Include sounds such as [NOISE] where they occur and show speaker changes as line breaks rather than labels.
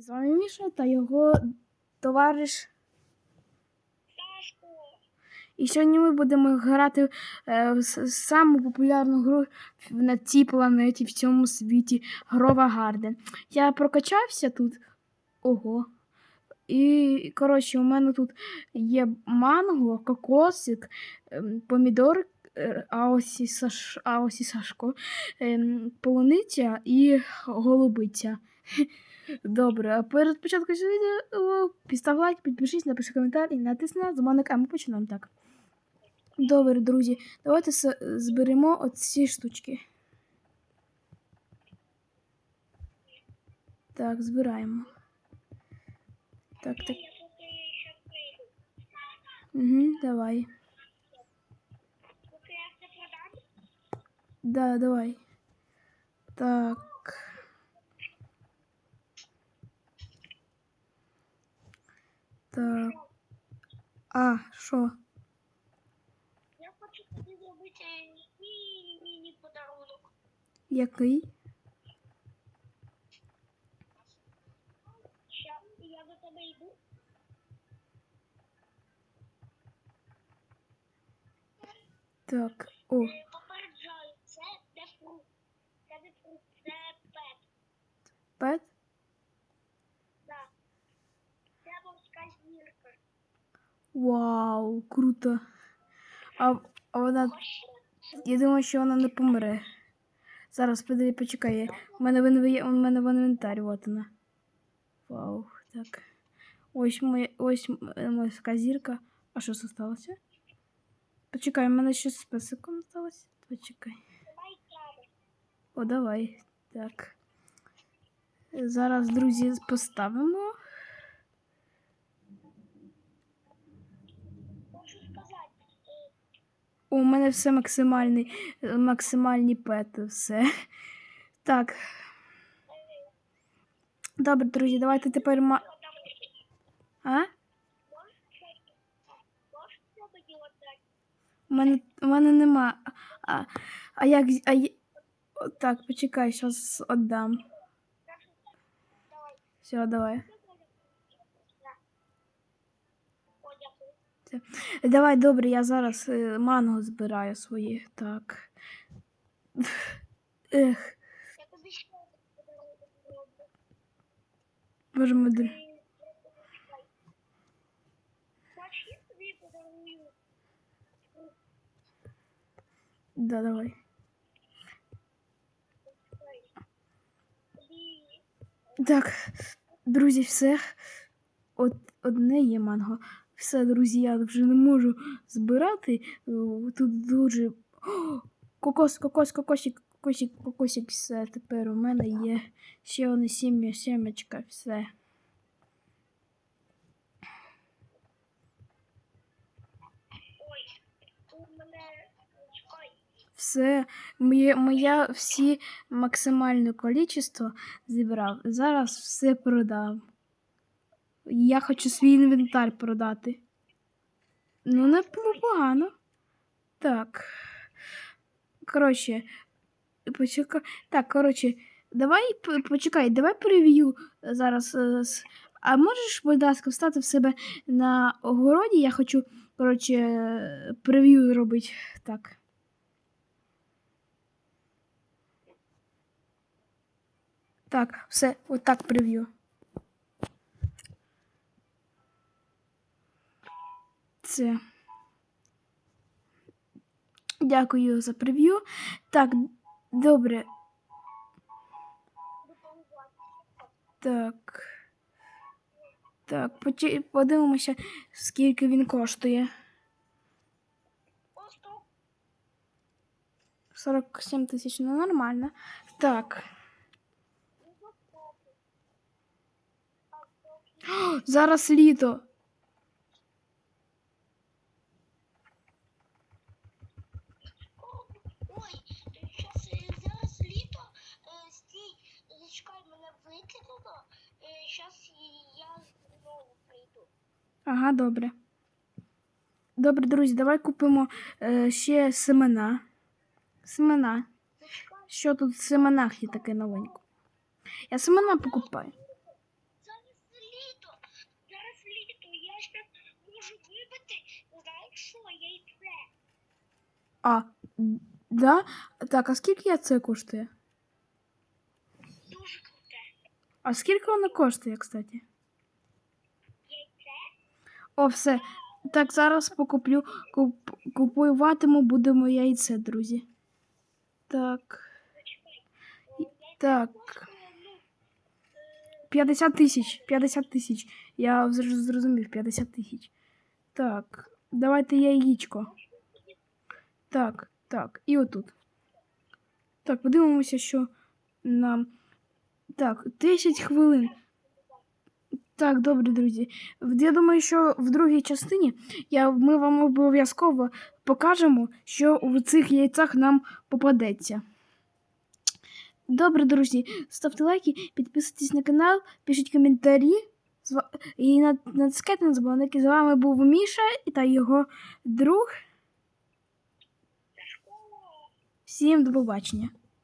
З вами Міша та його товариш.
Сашко,
І сьогодні ми будемо грати е, в саму популярну гру на цій планеті, в цьому світі Грова Гарден. Я прокачався тут. Ого. І, коротше, у мене тут є манго, кокосик, ем, помідор, е, а ось і, Саш... а ось і Сашко, ем, полуниця і голубиця. Добре, а перед початком відео постав лайк, підпишись, напиши коментар і натисни на дзвоник, а ми почнемо так. Добре, друзі, давайте зберемо оці штучки. Так, збираємо. Так, так. Угу, давай. Да, давай. Так. А, що?
я хочу тобі зробити міні-подарунок.
Який?
Щас я до тебе йду.
Так. О,
Е, Попереджаю, це не фрукт. Це не фрукт, це пет.
пет?
Да. Це морська зірка.
Вау, круто. А, а вона. Я думаю, що вона не помре. Зараз подиві, почекай. У мене в у мене в інвентарі, от вона. Вау, так. Ось моя ось м- морська зірка. А що сталося? Почекай, у мене щось з песиком сталося. Почекай. О, давай. Так. Зараз, друзі, поставимо.
Хочу сказати, е,
О, у мене все максимальний, максимальні пети, все. [LAUGHS] Так. Добре, друзі, давайте тепер ма. А? У мене, у мене нема. А, а як. А, так, почекай, зараз віддам. Все, давай.
Дякую.
Давай, добре, я зараз е, манго збираю свої. Так. Ех, боже мой. Да, давай. Так, друзі, все. От одне є манго. Все, друзі, я вже не можу збирати. Тут дуже. Кокос, кокос, кокосик, кокосик, кокосик, все. Тепер у мене є ще одне сім'я, сімечка, все. Все, моє, моя всі максимальне кількість зібрав. Зараз все продав. Я хочу свій інвентар продати. Ну, не було погано. Так. Коротше, почекай. Так, коротше, давай почекай, давай перевію зараз. е, А можеш, будь ласка, встати в себе на огороді? Я хочу, коротше, е, прев'ю зробити. Так. Так, все, отак прев'ю. Це. Дякую за прев'ю. Так, добре. Так. Так, подивимося, скільки він коштує.
О, стоп.
47 тисяч, ну нормально. Так. О, зараз літо.
Ой, щас, е, зараз літо, е, стій, зачекай, мене викинуло, зараз я знову прийду.
Ага, добре. Добре, друзі, давай купимо е, ще семена. Семена. Що тут в семенах є таке новеньке? Я семена покупаю.
це ще можу вибити, знаєш що, яйце.
А, да? Так, а скільки це коштує?
Дуже круте.
А скільки воно коштує, кстати? О, все. Так, зараз покуплю, куп, купуватиму будемо яйце, друзі. Так. Так.
коштує, ну, е,
50 тисяч. 50 тисяч. Я зр- зрозумів, 50 тисяч. Так, давайте яєчко. Так, так, і отут. Так, подивимося, що нам. Так, 10 хвилин. Так, добре, друзі. Я думаю, що в другій частині я, ми вам обов'язково покажемо, що в цих яйцях нам попадеться. Добре, друзі, ставте лайки, підписуйтесь на канал, пишіть коментарі і на- натискайте на дзвоники. З вами був Міша та його друг. Всім до побачення.